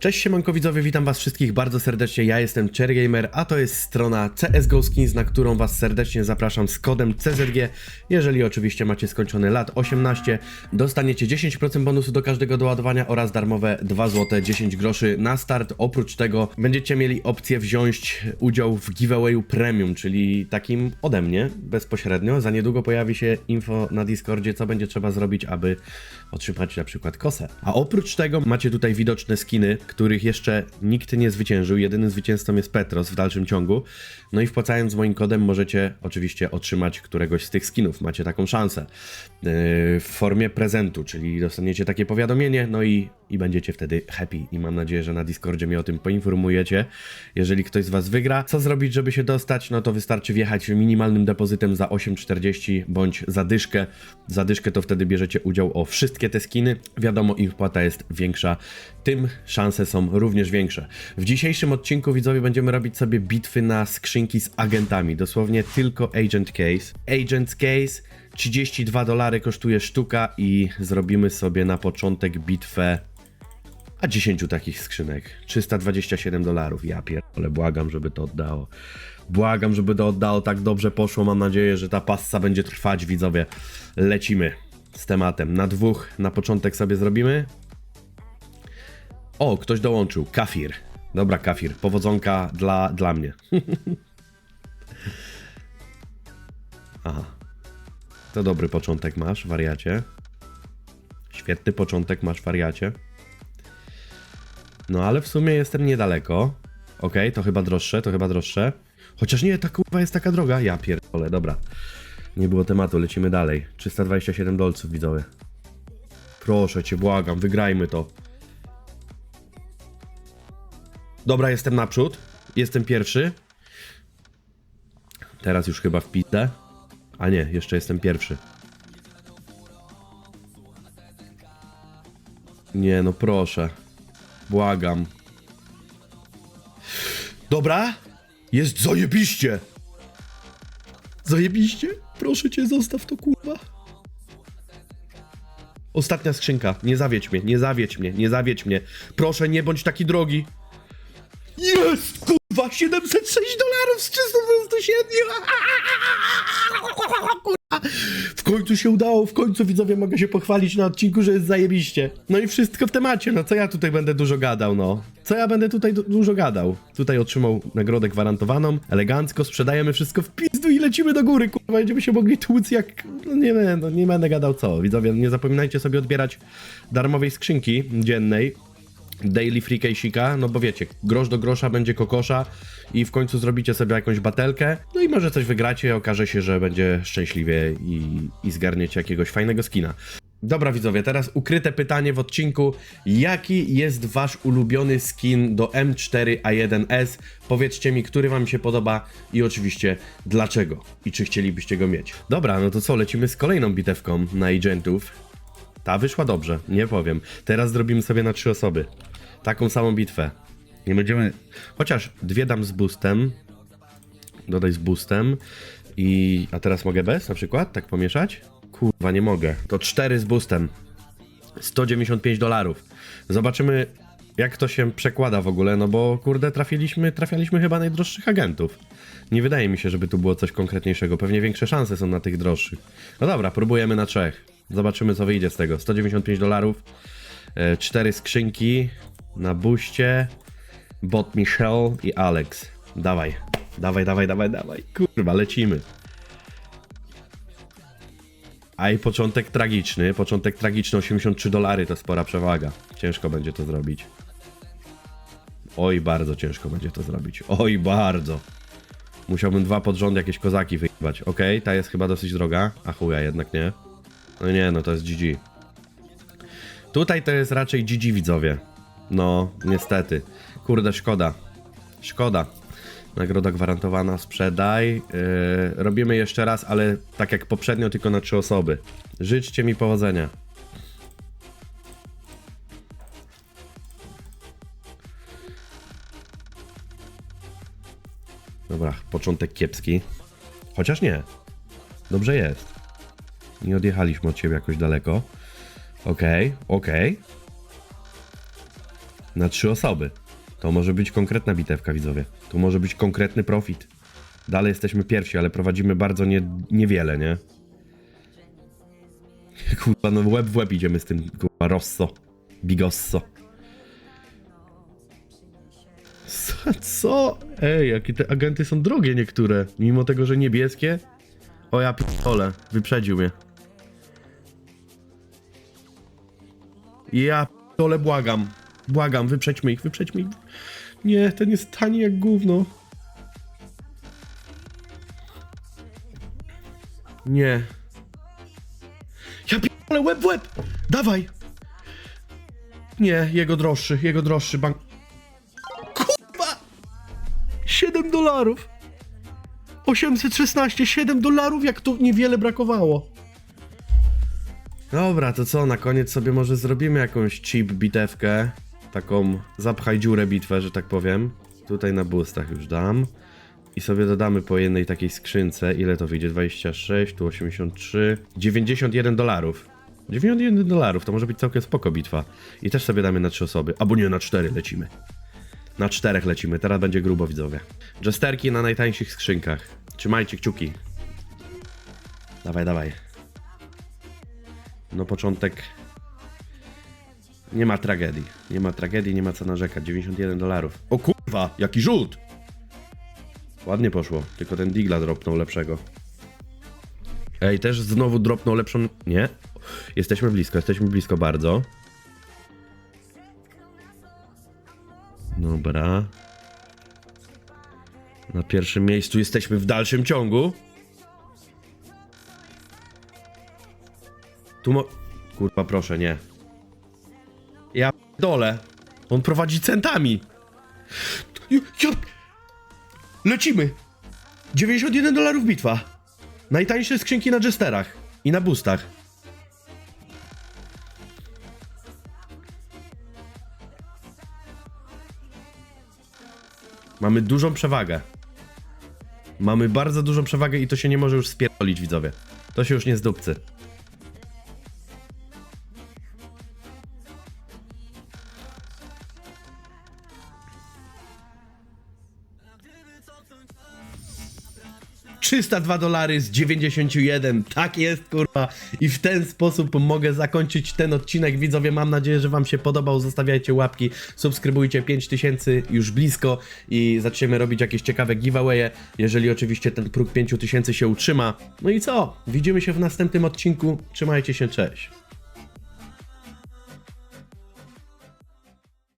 Cześć siemanko widzowie, witam was wszystkich bardzo serdecznie, ja jestem CherryGamer, a to jest strona CSGO Skins, na którą was serdecznie zapraszam z kodem CZG. Jeżeli oczywiście macie skończony lat 18, dostaniecie 10% bonusu do każdego doładowania oraz darmowe 2 zł 10 groszy na start. Oprócz tego będziecie mieli opcję wziąć udział w giveawayu premium, czyli takim ode mnie bezpośrednio. Za niedługo pojawi się info na Discordzie, co będzie trzeba zrobić, aby otrzymać na przykład kosę. A oprócz tego macie tutaj widoczne skiny, których jeszcze nikt nie zwyciężył. Jedynym zwycięzcą jest Petros w dalszym ciągu. No i wpłacając moim kodem możecie oczywiście otrzymać któregoś z tych skinów. Macie taką szansę yy, w formie prezentu, czyli dostaniecie takie powiadomienie, no i, i będziecie wtedy happy. I mam nadzieję, że na Discordzie mnie o tym poinformujecie. Jeżeli ktoś z Was wygra, co zrobić, żeby się dostać? No to wystarczy wjechać minimalnym depozytem za 8,40 bądź za dyszkę. Za dyszkę to wtedy bierzecie udział o wszystkie te skiny. Wiadomo, ich wpłata jest większa, tym szanse są również większe. W dzisiejszym odcinku widzowie będziemy robić sobie bitwy na skrzynki z agentami. Dosłownie tylko Agent Case. Agent Case 32 dolary kosztuje sztuka i zrobimy sobie na początek bitwę a 10 takich skrzynek. 327 dolarów. Ja pierdolę, błagam, żeby to oddało. Błagam, żeby to oddało, tak dobrze poszło. Mam nadzieję, że ta passa będzie trwać, widzowie. Lecimy z tematem. Na dwóch na początek sobie zrobimy. O, ktoś dołączył. Kafir. Dobra, Kafir. Powodzonka dla, dla mnie. Aha. To dobry początek masz, wariacie. Świetny początek masz, wariacie. No ale w sumie jestem niedaleko. Okej, to chyba droższe, to chyba droższe. Chociaż nie, ta kurwa jest taka droga. Ja pierdolę, dobra. Nie było tematu, lecimy dalej. 327 dolców, widzowie. Proszę cię, błagam, wygrajmy to. Dobra, jestem naprzód. Jestem pierwszy. Teraz już chyba w. A nie, jeszcze jestem pierwszy. Nie, no proszę. Błagam. Dobra. Jest zajebiście. Zajebiście? Proszę cię, zostaw to, kurwa. Ostatnia skrzynka. Nie zawiedź mnie, nie zawiedź mnie, nie zawiedź mnie. Proszę, nie bądź taki drogi. Jest, kurwa, 706 dolarów z 327. Kurwa. W końcu się udało, w końcu widzowie mogę się pochwalić na odcinku, że jest zajebiście. No i wszystko w temacie, no co ja tutaj będę dużo gadał, no. Co ja będę tutaj du- dużo gadał? Tutaj otrzymał nagrodę gwarantowaną, elegancko, sprzedajemy wszystko w pizdu i lecimy do góry, kurwa, będziemy się mogli tłuc jak... No nie, no, nie będę gadał co. Widzowie, nie zapominajcie sobie odbierać darmowej skrzynki dziennej, daily free case'ika, no bo wiecie, grosz do grosza będzie kokosza i w końcu zrobicie sobie jakąś batelkę, no i może coś wygracie, okaże się, że będzie szczęśliwie i, i zgarniecie jakiegoś fajnego skina. Dobra widzowie, teraz ukryte pytanie w odcinku. Jaki jest wasz ulubiony skin do M4A1S? Powiedzcie mi, który wam się podoba i oczywiście dlaczego i czy chcielibyście go mieć. Dobra, no to co, lecimy z kolejną bitewką na agentów. Ta wyszła dobrze, nie powiem. Teraz zrobimy sobie na trzy osoby. Taką samą bitwę. Nie będziemy. Chociaż dwie dam z boostem. Dodaj z boostem. I. A teraz mogę bez na przykład? Tak pomieszać? Kurwa, nie mogę. To cztery z boostem. 195 dolarów. Zobaczymy, jak to się przekłada w ogóle, no bo kurde, trafiliśmy, trafialiśmy chyba najdroższych agentów. Nie wydaje mi się, żeby tu było coś konkretniejszego. Pewnie większe szanse są na tych droższych. No dobra, próbujemy na trzech. Zobaczymy, co wyjdzie z tego. 195 dolarów, e, cztery skrzynki na buście, bot Michelle i Alex. Dawaj, dawaj, dawaj, dawaj, dawaj. Kurwa, lecimy. A i początek tragiczny, początek tragiczny, 83 dolary to spora przewaga. Ciężko będzie to zrobić. Oj, bardzo ciężko będzie to zrobić. Oj, bardzo. Musiałbym dwa pod rząd jakieś kozaki wyjebać. Okej, ta jest chyba dosyć droga. A chuja, jednak nie. No nie, no to jest GG. Tutaj to jest raczej GG widzowie. No, niestety. Kurde, szkoda. Szkoda. Nagroda gwarantowana, sprzedaj. Yy, robimy jeszcze raz, ale tak jak poprzednio, tylko na trzy osoby. Życzcie mi powodzenia. Dobra, początek kiepski. Chociaż nie. Dobrze jest. Nie odjechaliśmy od siebie jakoś daleko. Okej, okej. Na trzy osoby. To może być konkretna bitewka, widzowie. Tu może być konkretny profit. Dalej jesteśmy pierwsi, ale prowadzimy bardzo nie, niewiele, nie? Kurwa, no łeb w łeb idziemy z tym, kurwa, Rosso. Bigosso. Co? co? Ej, jakie te agenty są drogie niektóre. Mimo tego, że niebieskie. O ja p***ole, wyprzedził mnie. Ja p***ole, błagam. Błagam, wyprzedźmy ich, wyprzedźmy ich. Nie, ten jest tani jak gówno. Nie. Ja p***ole, łeb w łeb! Dawaj! Nie, jego droższy, jego droższy bank... Kurwa! 7 dolarów! 816, 7 dolarów, jak tu niewiele brakowało. Dobra, to co, na koniec sobie może zrobimy jakąś cheap bitewkę. Taką zapchaj dziurę bitwę, że tak powiem. Tutaj na boostach już dam. I sobie dodamy po jednej takiej skrzynce. Ile to wyjdzie? 26, tu 83. 91 dolarów. 91 dolarów, to może być całkiem spoko bitwa. I też sobie damy na trzy osoby. Albo nie, na cztery lecimy. Na czterech lecimy, teraz będzie grubo widzowie. Jesterki na najtańszych skrzynkach. Trzymajcie kciuki. Dawaj, dawaj. No początek. Nie ma tragedii. Nie ma tragedii, nie ma co narzekać. 91 dolarów. O kurwa, jaki rzut! Ładnie poszło, tylko ten Digla dropnął lepszego. Ej, też znowu dropnął lepszą... Nie? Jesteśmy blisko, jesteśmy blisko bardzo. Dobra. Na pierwszym miejscu jesteśmy w dalszym ciągu. Tu mo... Kurwa, proszę, nie. Dole. On prowadzi centami. Lecimy. 91 dolarów bitwa. Najtańsze skrzynki na jesterach i na boostach. Mamy dużą przewagę. Mamy bardzo dużą przewagę i to się nie może już spierdolić, widzowie. To się już nie zdupcy. ...302 dolary z 91, tak jest kurwa. I w ten sposób mogę zakończyć ten odcinek, widzowie mam nadzieję, że wam się podobał, zostawiajcie łapki, subskrybujcie. 5000 już blisko i zaczniemy robić jakieś ciekawe giveawaye, jeżeli oczywiście ten próg 5000 się utrzyma, no i co, widzimy się w następnym odcinku, trzymajcie się, cześć.